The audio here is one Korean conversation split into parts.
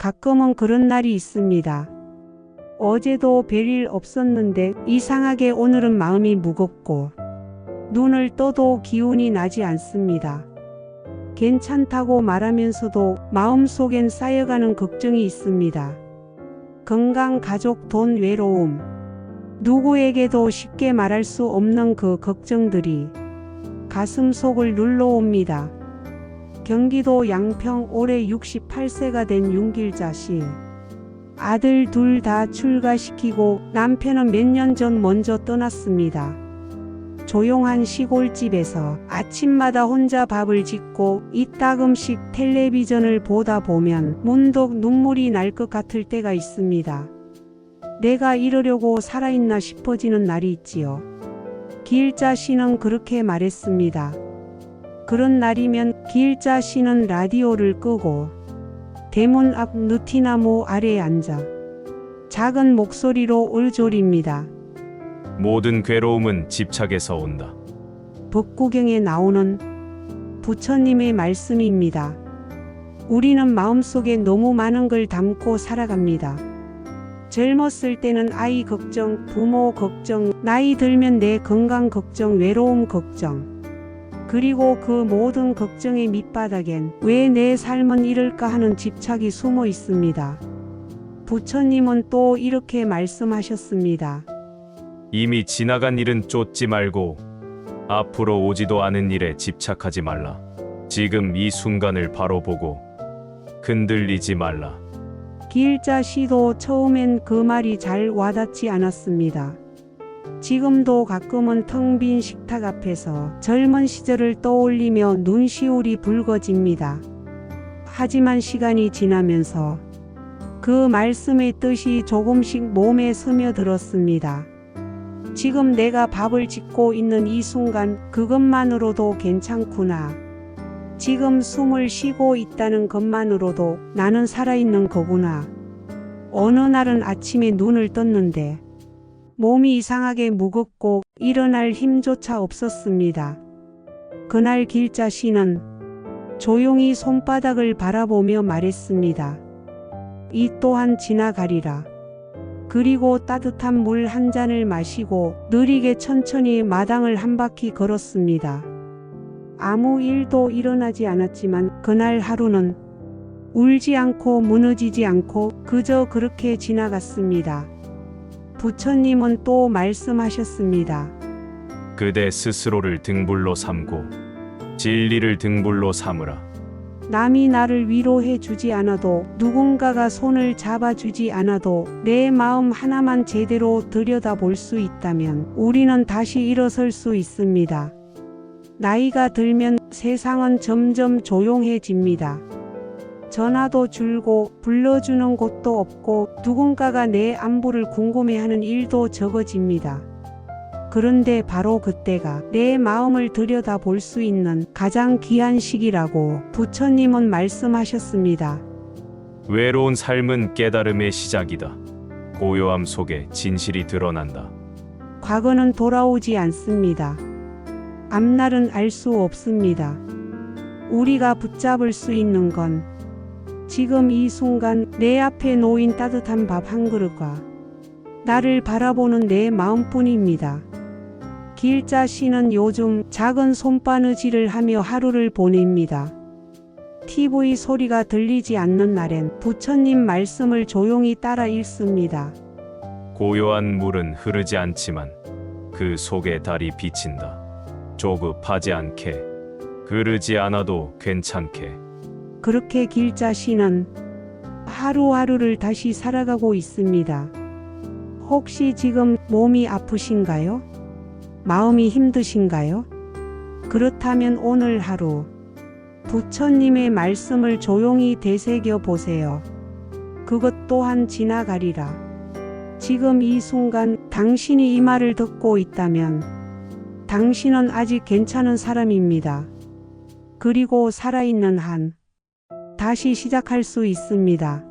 가끔은 그런 날이 있습니다. 어제도 별일 없었는데 이상하게 오늘은 마음이 무겁고 눈을 떠도 기운이 나지 않습니다. 괜찮다고 말하면서도 마음속엔 쌓여가는 걱정이 있습니다. 건강, 가족, 돈, 외로움. 누구에게도 쉽게 말할 수 없는 그 걱정들이 가슴 속을 눌러옵니다. 경기도 양평 올해 68세가 된 윤길자 씨. 아들 둘 다 출가시키고 남편은 몇 년 전 먼저 떠났습니다. 조용한 시골집에서 아침마다 혼자 밥을 짓고 이따금씩 텔레비전을 보다 보면 문득 눈물이 날 것 같을 때가 있습니다. 내가 이러려고 살아있나 싶어지는 날이 있지요. 기일자 씨는 그렇게 말했습니다. 그런 날이면 기일자 씨는 라디오를 끄고 대문 앞 느티나무 아래에 앉아 작은 목소리로 울졸입니다. 모든 괴로움은 집착에서 온다. 법구경에 나오는 부처님의 말씀입니다. 우리는 마음속에 너무 많은 걸 담고 살아갑니다. 젊었을 때는 아이 걱정, 부모 걱정, 나이 들면 내 건강 걱정, 외로움 걱정. 그리고 그 모든 걱정의 밑바닥엔 왜 내 삶은 이럴까 하는 집착이 숨어 있습니다. 부처님은 또 이렇게 말씀하셨습니다. 이미 지나간 일은 쫓지 말고 앞으로 오지도 않은 일에 집착하지 말라. 지금 이 순간을 바로 보고 흔들리지 말라. 기일자 씨도 처음엔 그 말이 잘 와닿지 않았습니다. 지금도 가끔은 텅 빈 식탁 앞에서 젊은 시절을 떠올리며 눈시울이 붉어집니다. 하지만 시간이 지나면서 그 말씀의 뜻이 조금씩 몸에 스며들었습니다. 지금 내가 밥을 짓고 있는 이 순간 그것만으로도 괜찮구나. 지금 숨을 쉬고 있다는 것만으로도 나는 살아있는 거구나. 어느 날은 아침에 눈을 떴는데 몸이 이상하게 무겁고 일어날 힘조차 없었습니다. 그날 길자 씨는 조용히 손바닥을 바라보며 말했습니다. 이 또한 지나가리라. 그리고 따뜻한 물 한 잔을 마시고 느리게 천천히 마당을 한 바퀴 걸었습니다. 아무 일도 일어나지 않았지만 그날 하루는 울지 않고 무너지지 않고 그저 그렇게 지나갔습니다. 부처님은 또 말씀하셨습니다. 그대 스스로를 등불로 삼고 진리를 등불로 삼으라. 남이 나를 위로해 주지 않아도 누군가가 손을 잡아 주지 않아도 내 마음 하나만 제대로 들여다볼 수 있다면 우리는 다시 일어설 수 있습니다. 나이가 들면 세상은 점점 조용해집니다. 전화도 줄고 불러주는 곳도 없고 누군가가 내 안부를 궁금해하는 일도 적어집니다. 그런데 바로 그때가 내 마음을 들여다 볼 수 있는 가장 귀한 시기라고 부처님은 말씀하셨습니다. 외로운 삶은 깨달음의 시작이다. 고요함 속에 진실이 드러난다. 과거는 돌아오지 않습니다. 앞날은 알 수 없습니다. 우리가 붙잡을 수 있는 건 지금 이 순간 내 앞에 놓인 따뜻한 밥 한 그릇과 나를 바라보는 내 마음뿐입니다. 길자 씨는 요즘 작은 손바느질을 하며 하루를 보냅니다. TV 소리가 들리지 않는 날엔 부처님 말씀을 조용히 따라 읽습니다. 고요한 물은 흐르지 않지만 그 속에 달이 비친다. 조급하지 않게 그르지 않아도 괜찮게 그렇게 길자 씨는 하루하루를 다시 살아가고 있습니다. 혹시 지금 몸이 아프신가요? 마음이 힘드신가요? 그렇다면 오늘 하루 부처님의 말씀을 조용히 되새겨 보세요. 그것 또한 지나가리라. 지금 이 순간 당신이 이 말을 듣고 있다면 당신은 아직 괜찮은 사람입니다. 그리고 살아있는 한 다시 시작할 수 있습니다.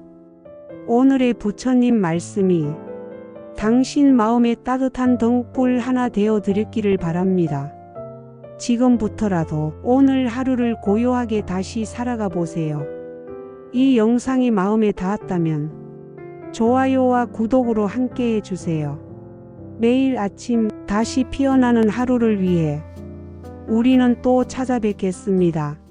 오늘의 부처님 말씀이 당신 마음에 따뜻한 등불 하나 되어 드렸기를 바랍니다. 지금부터라도 오늘 하루를 고요하게 다시 살아가 보세요. 이 영상이 마음에 닿았다면 좋아요와 구독으로 함께 해주세요. 매일 아침 다시 피어나는 하루를 위해 우리는 또 찾아뵙겠습니다.